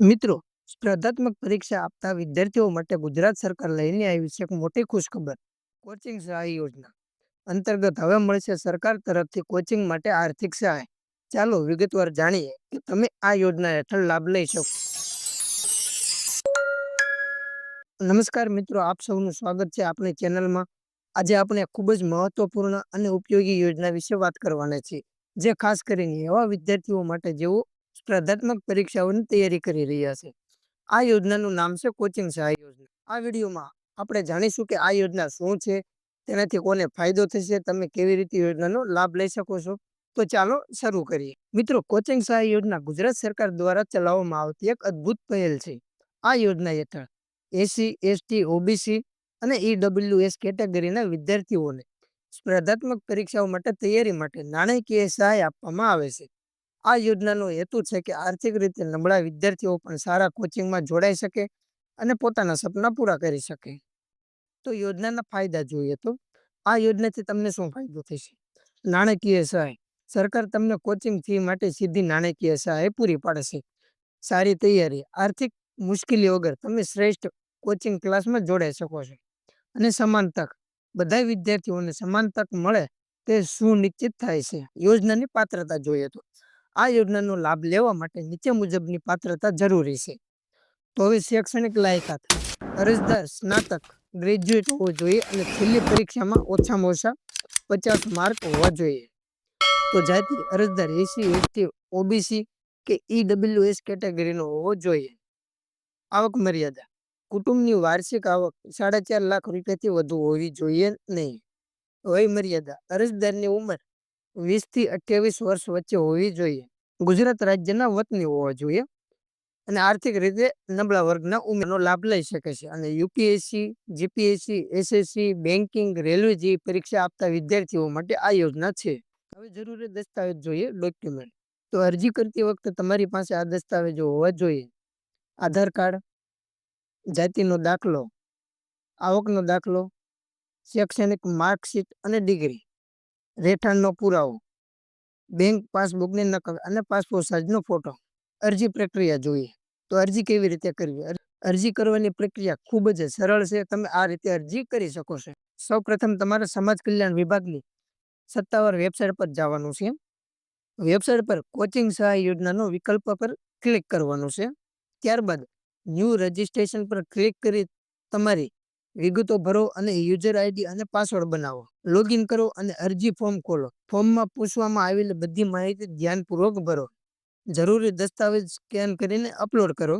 મિત્રો, સ્પર્ધાત્મક પરીક્ષા આપતા વિદ્યાર્થીઓ માટે ગુજરાત સરકાર લઈને આવી છે એક મોટી ખુશખબર, કોચિંગ સહાય યોજના. અંતર્ગત હવે મળશે સરકાર તરફથી કોચિંગ માટે આર્થિક સહાય. ચાલો વિગતવાર જાણીએ કે તમે આ યોજના હેઠળ લાભ લઈ શકો. નમસ્કાર મિત્રો, આપ સૌનું સ્વાગત છે આપણી ચેનલમાં. આજે આપણે ખૂબ જ મહત્વપૂર્ણ અને ઉપયોગી યોજના વિશે વાત કરવાના છીએ. જે ખાસ કરીને એવા વિદ્યાર્થીઓ માટે જેઓ સ્પર્ધાત્મક પરીક્ષાઓની તૈયારી કરી રહ્યા છે. આ યોજનાનું નામ છે કોચિંગ સહાય યોજના. આ વિડીયોમાં આપણે જાણીશું કે આ યોજના શું છે, તેનાથી કોને ફાયદો થશે, તમે કેવી રીતે યોજનાનો લાભ લઈ શકો છો? તો ચાલો શરૂ કરીએ. મિત્રો, કોચિંગ સહાય યોજના ગુજરાત સરકાર દ્વારા ચલાવવામાં આવતી એક અદ્ભુત પહેલ છે. આ યોજના હેઠળ એસસી, એસટી, ઓબીસી અને ઈડબ્લ્યુએસ કેટેગરીના વિદ્યાર્થીઓને સ્પર્ધાત્મક પરીક્ષાઓ માટે તૈયારી માટે નાણાકીય સહાય આપવામાં આવે છે. આ યોજનાનો હેતુ છે કે આર્થિક રીતે નબળા વિદ્યાર્થીઓ પણ સારા કોચિંગમાં જોડાઈ શકે અને પોતાના સપના પૂરા કરી શકે. તો યોજનાના ફાયદા જોઈએ તો? આ યોજનાથી તમને શું ફાયદો થશે? નાણાકીય સહાય. સરકાર તમને કોચિંગ ફી માટે સીધી નાણાકીય સહાય પૂરી પાડશે. સારી તૈયારી. આર્થિક મુશ્કેલી વગર તમે શ્રેષ્ઠ કોચિંગ ક્લાસમાં જોડાઈ શકો છો. અને સમાન તક. બધા વિદ્યાર્થીઓને સમાન તક મળે તે સુનિશ્ચિત થાય છે. યોજનાની પાત્રતા જોઈએ તો? આ યોજનાનો લાભ લેવા માટે નીચે મુજબની પાત્રતા જરૂરી છે. તો હવે શૈક્ષણિક લાયકાત, અરજદાર, સ્નાતક, ગ્રેજ્યુએટ હોવો જોઈએ અને છેલ્લી પરીક્ષામાં ઓછામાં ઓછા પચાસ માર્ક હોવા જોઈએ. તો જાતિ, અરજદાર એસી એસટી, ઓબીસી કે ઈડબ્લ્યુએસ કેટેગરીનો હોવો જોઈએ. આવક મર્યાદા, કુટુંબની વાર્ષિક આવક સાડા ચાર લાખ રૂપિયાથી વધુ હોવી જોઈએ નહીં. વય મર્યાદા, અરજદારની ઉંમર વીસથી અઠ્યાવીસ વર્ષ વચ્ચે હોવી જોઈએ. ગુજરાત રાજ્યના વતની હોવા જોઈએ અને આર્થિક રીતે નબળા વર્ગના ઉમેરનો લાભ લઈ શકે છે. અને UPSC, GPSC, SSC, banking, railway જેવી પરીક્ષા આપતા વિદ્યાર્થીઓ માટે આ યોજના છે. હવે જરૂરી દસ્તાવેજ જોઈએ, ડોક્યુમેન્ટ. તો અરજી કરતી વખતે તમારી પાસે આ દસ્તાવેજો હોવા જોઈએ. આધાર કાર્ડ, જાતિનો દાખલો, આવકનો દાખલો, શૈક્ષણિક માર્કશીટ અને ડિગ્રી. રહેઠાણનો પુરાવો બેંક પાસબુકની નકલ અને પાસપોર્ટ સાઇઝનો ફોટો અરજી પ્રક્રિયા જોઈએ. તો અરજી કેવી રીતે કરવી? અરજી કરવાની પ્રક્રિયા ખૂબ જ સરળ છે. તમે આ રીતે અરજી કરી શકો છો. સૌ પ્રથમ તમારે સમાજ કલ્યાણ વિભાગની સત્તાવાર વેબસાઇટ પર જવાનું છે. વેબસાઇટ પર કોચિંગ સહાય યોજનાનો વિકલ્પ પર ક્લિક કરવાનું છે. ત્યારબાદ ન્યૂ રજિસ્ટ્રેશન પર ક્લિક કરી તમારી વિગતો ભરો અને યુઝર આઈડી અને પાસવર્ડ બનાવો. લોગિન કરો અને અરજી ફોર્મ ખોલો. ફોર્મમાં પૂછવામાં આવેલી બધી માહિતી ધ્યાનપૂર્વક ભરો. જરૂરી દસ્તાવેજ સ્કેન કરીને અપલોડ કરો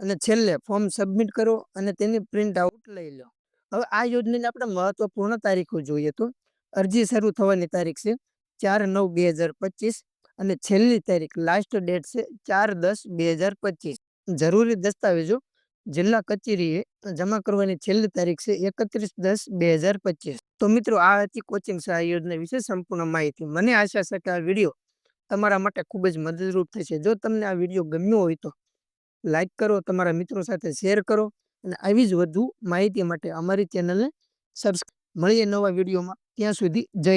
અને છેલ્લે ફોર્મ સબમિટ કરો અને તેની પ્રિન્ટ આઉટ લઈ લો. હવે આ યોજનાની આપણે મહત્વપૂર્ણ તારીખો જોઈએ તો. અરજી શરૂ થવાની તારીખ છે ચાર નવ બે હજાર પચીસ અને છેલ્લી તારીખ લાસ્ટ ડેટ છે ચાર દસ બે હજાર પચીસ. જરૂરી દસ્તાવેજો જિલ્લા કચેરીએ જમા કરવાની છેલ્લી તારીખ છે એકત્રીસ દસ બે હજાર પચીસ. તો મિત્રો, આ હતી કોચિંગ સહાય યોજના વિશે સંપૂર્ણ માહિતી. મને આશા છે કે આ વીડિયો તમારા માટે ખૂબ જ મદદરૂપ થશે. જો તમને આ વીડિયો ગમ્યો હોય તો લાઇક કરો, તમારા મિત્રો સાથે શેર કરો અને આવી જ વધુ માહિતી માટે અમારી ચેનલને સબસ્ક્રાઈબ મળીએ નવા વિડીયોમાં. ત્યાં સુધી જય